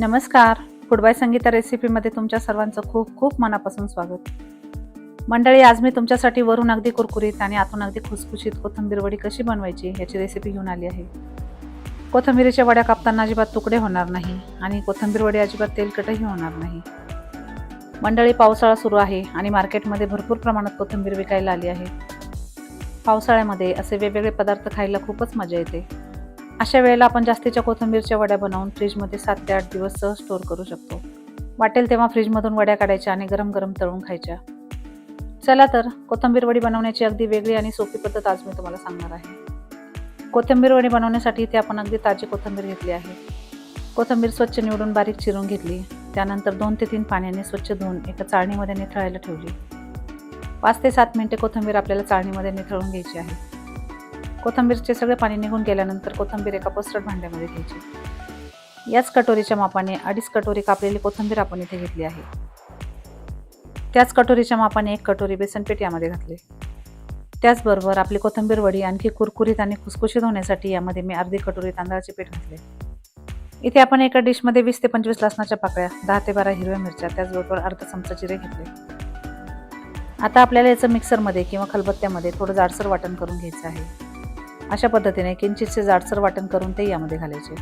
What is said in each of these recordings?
नमस्कार. फुडबाय संगीता रेसिपीमध्ये तुमच्या सर्वांचं खूप खूप मनापासून स्वागत. मंडळी आज मी तुमच्यासाठी वरून अगदी कुरकुरीत आणि आतून अगदी खुसखुशीत कोथिंबीर वडी कशी बनवायची याची रेसिपी घेऊन आली आहे. कोथंबीरीच्या वड्या कापताना अजिबात तुकडे होणार नाही आणि कोथिंबीर वडी अजिबात तेलकटही होणार नाही. मंडळी पावसाळा सुरू आहे आणि मार्केटमध्ये भरपूर प्रमाणात कोथिंबीर विकायला आली आहे. पावसाळ्यामध्ये असे वेगवेगळे पदार्थ खायला खूपच मजा येते. अशा वेळेला आपण जास्तीच्या कोथिंबीरच्या वड्या बनवून फ्रीजमध्ये सात ते आठ दिवस सहज स्टोअर करू शकतो. वाटेल तेव्हा फ्रीजमधून वड्या काढायच्या आणि गरम गरम तळून खायच्या. चला तर कोथिंबीर वडी बनवण्याची अगदी वेगळी आणि सोपी पद्धत आज मी तुम्हाला सांगणार आहे. कोथिंबीर वडी बनवण्यासाठी इथे आपण अगदी ताजी कोथिंबीर घेतली आहे. कोथिंबीर स्वच्छ निवडून बारीक चिरून घेतली. त्यानंतर दोन ते तीन पाण्याने स्वच्छ धुवून एका चाळणीमध्ये निथळायला ठेवली. पाच ते सात मिनिटे कोथिंबीर आपल्याला चाळणीमध्ये निथळून घ्यायची आहे. कोथिंबीरचे सगळे पाणी निघून गेल्यानंतर कोथिंबीर एका पसरट भांड्यामध्ये घ्यायची. याच कटोरीच्या मापाने अडीच कटोरी कापलेली कोथिंबीर आपण इथे घेतली आहे. त्याच कटोरीच्या मापाने एक कटोरी बेसनपीठ यामध्ये घातले. त्याचबरोबर आपली कोथिंबीर वडी आणखी कुरकुरीत आणि खुसखुशीत होण्यासाठी यामध्ये मी अर्धी कटोरी तांदळाचे पीठ घातले. इथे आपण एका डिशमध्ये वीस ते पंचवीस लसणाच्या पाकळ्या दहा ते बारा हिरव्या मिरच्या त्याचबरोबर अर्धा चमचा जिरे घेतले. आता आपल्याला याचं मिक्सरमध्ये किंवा खलबत्त्यामध्ये थोडं जाडसर वाटण करून घ्यायचं आहे. अशा पद्धतीने किंचितसे जाडसर वाटण करून ते यामध्ये घालायचे.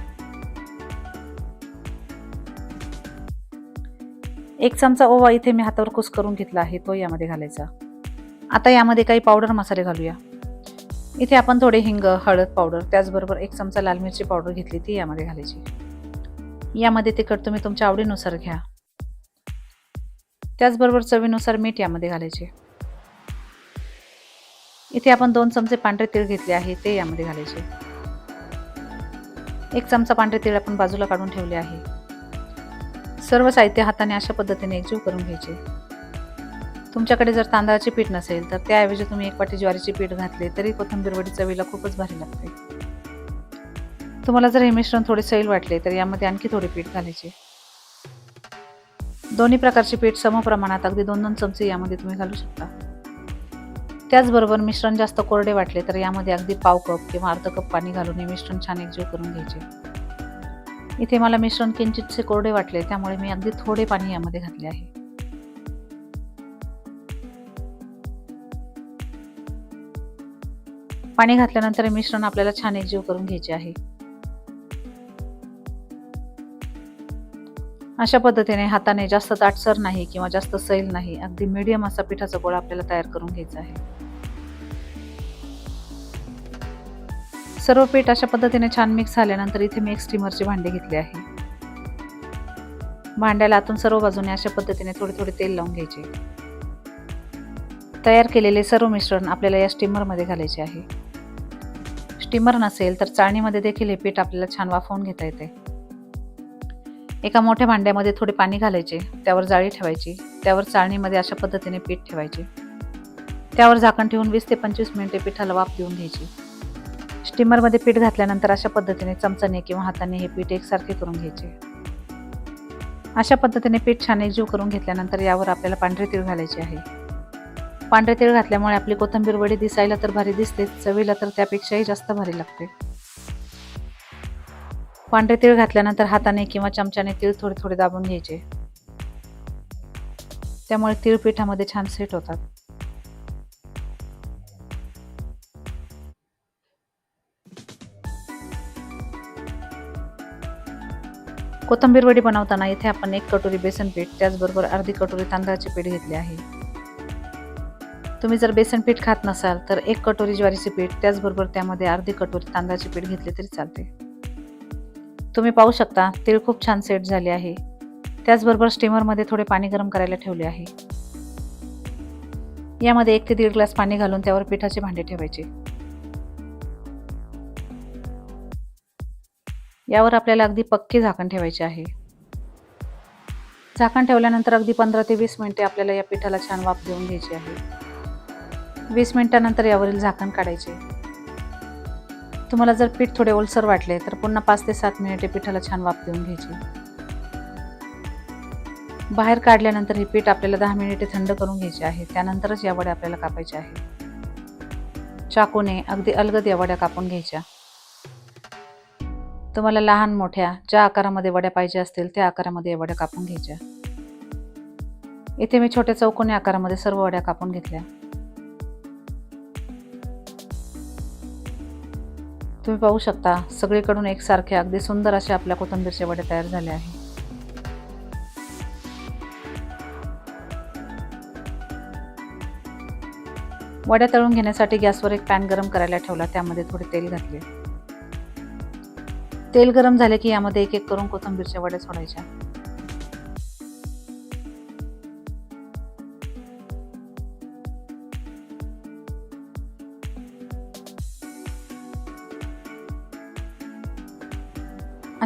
एक चमचा ओवा इथे मी हातावर कुस करून घेतला आहे तो यामध्ये घालायचा. आता यामध्ये काही पावडर मसाले घालूया. इथे आपण थोडे हिंग हळद पावडर त्याचबरोबर एक चमचा लाल मिरची पावडर घेतली ती यामध्ये घालायची. यामध्ये तिखट तुम्ही तुमच्या आवडीनुसार घ्या. त्याचबरोबर चवीनुसार मीठ यामध्ये घालायचे. इथे आपण दोन चमचे पांढरे तीळ घेतले आहे ते यामध्ये घालायचे. एक चमचा पांढरे तीळ आपण बाजूला काढून ठेवले आहे. सर्व साहित्य हाताने अशा पद्धतीने एकजीव करून घ्यायचे. तुमच्याकडे जर तांदळाचे पीठ नसेल तर त्याऐवजी तुम्ही एक वाटी ज्वारीचे पीठ घातले तरी कोथिंबीरवडी चवीला खूपच भारी लागते. तुम्हाला जर हे मिश्रण थोडे सैल वाटले तर यामध्ये आणखी थोडे पीठ घालायचे. दोन्ही प्रकारचे पीठ समप्रमाणात अगदी दोन दोन चमचे यामध्ये तुम्ही घालू शकता. त्याचबरोबर मिश्रण जास्त कोरडे वाटले तर यामध्ये अगदी पाव कप किंवा अर्ध कप पाणी घालून हे मिश्रण छान एकजीव करून घ्यायचे. इथे मला मिश्रण किंचितसे कोरडे वाटले त्यामुळे मी अगदी थोडे पाणी यामध्ये घातले आहे. पाणी घातल्यानंतर हे मिश्रण आपल्याला छान एकजीव करून घ्यायचे आहे. अशा पद्धतीने हाताने जास्त दाटसर नाही किंवा जास्त सैल नाही अगदी मीडियम असा पिठाचा गोळा आपल्याला तयार करून घ्यायचा आहे. सर्व पीठ अशा पद्धतीने छान मिक्स झाल्यानंतर इथे मी एक स्टीमरचे भांडे घेतले आहे. भांड्याला आतून सर्व बाजूने अशा पद्धतीने थोडे थोडे तेल लावून घ्यायचे. तयार केलेले सर्व मिश्रण आपल्याला या स्टीमरमध्ये घालायचे आहे. स्टीमर नसेल तर चाळणीमध्ये देखील हे पीठ आपल्याला छान वाफवून घेता येते. एका मोठ्या भांड्यामध्ये थोडे पाणी घालायचे त्यावर जाळी ठेवायची त्यावर चाळणीमध्ये अशा पद्धतीने पीठ ठेवायचे. त्यावर झाकण ठेवून वीस ते पंचवीस मिनिटे पिठाला वाफ देऊन घ्यायची. स्टीमरमध्ये पीठ घातल्यानंतर अशा पद्धतीने चमचाने किंवा हाताने हे पीठ एकसारखे करून घ्यायचे. अशा पद्धतीने पीठ छान एकजीव करून घेतल्यानंतर यावर आपल्याला पांढरे तीळ घालायचे आहे. पांढरे तीळ घातल्यामुळे आपली कोथिंबीर वडी दिसायला तर भारी दिसते चवीला तर त्यापेक्षाही जास्त भारी लागते. पांढरे तीळ घातल्यानंतर हाताने किंवा चमच्याने तीळ थोडे थोडे दाबून घ्यायचे. त्यामुळे तीळ पिठामध्ये छान सेट होतात. कोथिंबीर वडी बनवताना इथे आपण एक कटोरी बेसन पीठ त्याचबरोबर अर्धी कटोरी तांदळाचे पीठ घेतले आहे. तुम्ही जर बेसन पीठ खात नसाल तर एक कटोरी ज्वारीचे पीठ त्याचबरोबर त्यामध्ये अर्धी कटोरी तांदळाचे पीठ घेतले तरी चालते. तुम्ही पाहू शकता तीळ खूप छान सेट झाले आहे. त्याचबरोबर स्टीमरमध्ये थोडे पाणी गरम करायला ठेवले आहे. यामध्ये एक ते दीड ग्लास पाणी घालून त्यावर पिठाचे भांडे ठेवायचे. यावर आपल्याला अगदी पक्के झाकण ठेवायचे आहे. झाकण ठेवल्यानंतर अगदी पंधरा ते वीस मिनिटे आपल्याला या पिठाला छान वाफ देऊन घ्यायची आहे. वीस मिनिटानंतर यावरील झाकण काढायचे. तुम्हाला जर पीठ थोडे ओलसर वाटले तर पुन्हा पाच ते सात मिनिटे पिठाला छान वाफ देऊन घ्यायची. बाहेर काढल्यानंतर हे पीठ आपल्याला दहा मिनिटे थंड करून घ्यायचे आहे. त्यानंतरच या वड्या आपल्याला कापायच्या आहे चाकूने अगदी अलगद या वड्या कापून घ्यायच्या. तुम्हाला लहान मोठ्या ज्या आकारामध्ये वड्या पाहिजे असतील त्या आकारामध्ये या वड्या कापून घ्यायच्या. इथे मी छोट्या चौकोनी आकारामध्ये सर्व वड्या कापून घेतल्या. तुम्ही पाहू शकता सगळीकडून एकसारखे अगदी सुंदर असे आपल्या कोथंबीरचे वडे तयार झाले आहे. वड्या तळून घेण्यासाठी गॅसवर एक पॅन गरम करायला ठेवला त्यामध्ये थोडे तेल घातले. तेल गरम झाले की यामध्ये एक एक करून कोथंबीरच्या वड्या सोडायच्या.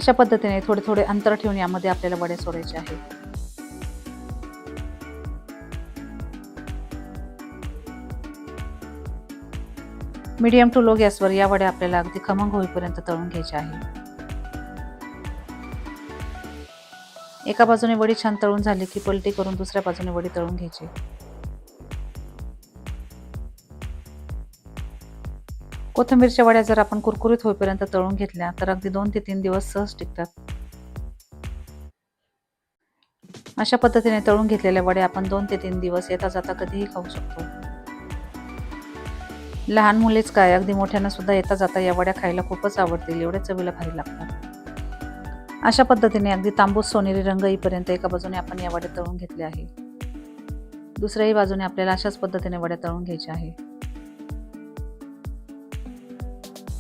अशा पद्धतीने थोडे थोडे अंतर ठेवून यामध्ये आपल्याला वडे सोडायचे आहे मीडियम टू लो गॅसवर या वड्या आपल्याला अगदी खमंग होईपर्यंत तळून घ्यायच्या आहे एका बाजूने वडी छान तळून झाली की पलटी करून दुसऱ्या बाजूने वडी तळून घ्यायची. कोथिंबीरच्या वड्या जर आपण कुरकुरीत होईपर्यंत तळून घेतल्या तर अगदी दोन ते तीन दिवस सहज टिकतात. अशा पद्धतीने तळून घेतलेल्या वड्या आपण दोन ते तीन दिवस येता जाता कधीही खाऊ शकतो. लहान मुलेच काय अगदी मोठ्यांना सुद्धा येता जाता या वड्या खायला खूपच आवडतील एवढ्या चवीला भारी लागतात. अशा पद्धतीने अगदी तांबूस सोनेरी रंग येईपर्यंत एका बाजूने आपण या वड्या तळून घेतल्या आहे दुसऱ्याही बाजूने आपल्याला अशाच पद्धतीने वड्या तळून घ्यायच्या आहे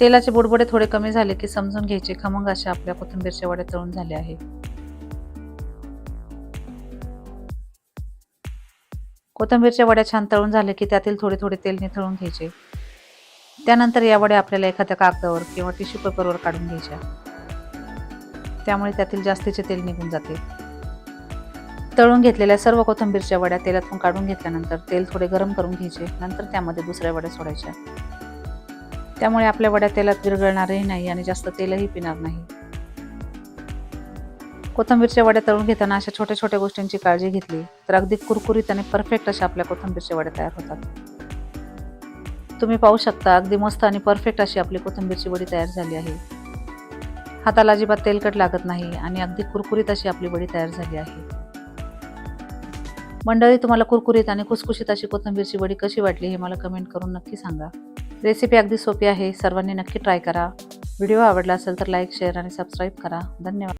तेलाचे बुडबुडे थोडे कमी झाले की समजून घ्यायचे. खमंग अशा आपल्या कोथिंबीरच्या वड्या तळून झाल्या आहे. कोथिंबीरच्या वड्या छान तळून झाले की त्यातील थोडे थोडे तेल निथळून घ्यायचे. त्यानंतर या वड्या आपल्याला एखाद्या कागदावर किंवा टिश्यू पेपरवर काढून घ्यायच्या. त्यामुळे त्यातील जास्तीचे तेल निघून जाते. तळून घेतलेल्या सर्व कोथिंबीरच्या वड्या तेलातून काढून घेतल्यानंतर तेल थोडे गरम करून घ्यायचे. नंतर त्यामध्ये दुसऱ्या वड्या सोडायच्या. त्यामुळे आपल्या वड्या तेलात विरघळणारही नाही आणि जास्त तेलही पिणार नाही. कोथिंबीरच्या वड्या तळून घेताना अशा छोट्या छोट्या गोष्टींची काळजी घेतली तर अगदी कुरकुरीत आणि परफेक्ट अशा आपल्या कोथंबीरच्या वड्या तयार होतात. तुम्ही पाहू शकता अगदी मस्त आणि परफेक्ट अशी आपली कोथिंबीरची वडी तयार झाली आहे. हाताला अजिबात तेलकट लागत नाही आणि अगदी कुरकुरीत अशी आपली वडी तयार झाली आहे. मंडळी तुम्हाला कुरकुरीत आणि खुसखुशीत अशी कोथिंबीरची वडी कशी वाटली हे मला कमेंट करून नक्की सांगा. रेसिपी अगदी सोपी आहे. सर्वांनी नक्की ट्राय करा. व्हिडिओ आवडला असेल तर लाईक शेअर आणि सबस्क्राईब करा. धन्यवाद.